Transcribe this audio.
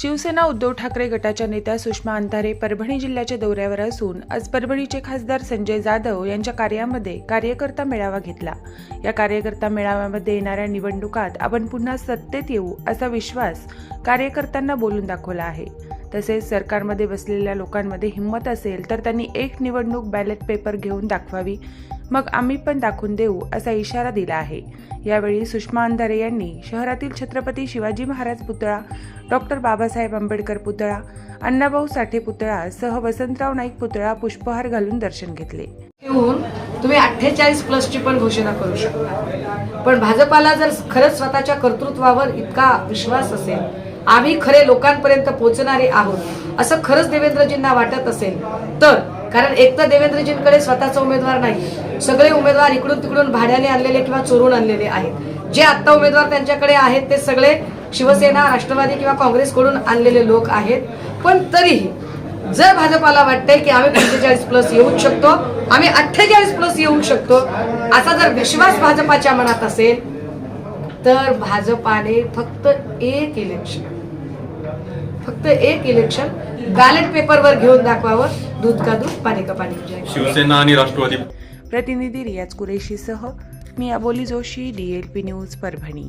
शिवसेना उद्धव ठाकरे गटाच्या नेत्या सुषमा अंधारे परभणी जिल्ह्याच्या दौऱ्यावर असून आज परभणीचे खासदार संजय जाधव यांच्या कार्यामध्ये कार्यकर्ता मेळावा घेतला. या कार्यकर्ता मेळाव्यामध्ये येणाऱ्या निवडणुकात आपण पुन्हा सत्तेत येऊ असा विश्वास कार्यकर्त्यांना बोलून दाखवला आहे. तसेच सरकारमध्ये बसलेल्या लोकांमध्ये हिंमत असेल तर त्यांनी एक निवडणूक बॅलेट पेपर घेऊन दाखवावी. मग आम्ही पण दाखवून देऊ असा इशारा दिला आहे. यावेळी सुषमा अंधारे यांनी शहरातील छत्रपती शिवाजी महाराज पुतळा डॉक्टर बाबासाहेब आंबेडकर पुतळा अण्णाभाऊ साठे पुतळा सह वसंतराव नाईक पुतळा पुष्पहार घालून दर्शन घेतले. घेऊन तुम्ही अठ्ठेचाळीस प्लसची पण घोषणा करू शकता. पण भाजपाला जर खरंच स्वतःच्या कर्तृत्वावर इतका विश्वास असेल आम्ही खरे लोकांपर्यंत पोहोचणारे आहोत असं खरंच देवेंद्रजींना वाटत असेल तर कारण एक तर देवेंद्रजींकडे स्वतःचा उमेदवार नाही सगळे उमेदवार इकडून तिकडून भाड्याने आणलेले किंवा चोरून आणलेले आहेत. जे आत्ता उमेदवार त्यांच्याकडे आहेत ते सगळे शिवसेना राष्ट्रवादी किंवा काँग्रेसकडून आणलेले लोक आहेत. पण तरीही जर भाजपाला वाटतंय की आम्ही पंचेचाळीस प्लस येऊ शकतो आम्ही अठ्ठेचाळीस प्लस येऊ शकतो असा जर विश्वास भाजपाच्या मनात असेल तर भाजपाने फक्त एक इलेक्शन फक्त एक इलेक्शन बॅलेट पेपरवर घेऊन दाखवावं. दूध का दूध पाणी का पाणी. शिवसेना आणि राष्ट्रवादी प्रतिनिधी रियाज कुरेशीसह मी अबोली जोशी डीएलपी न्यूज परभणी.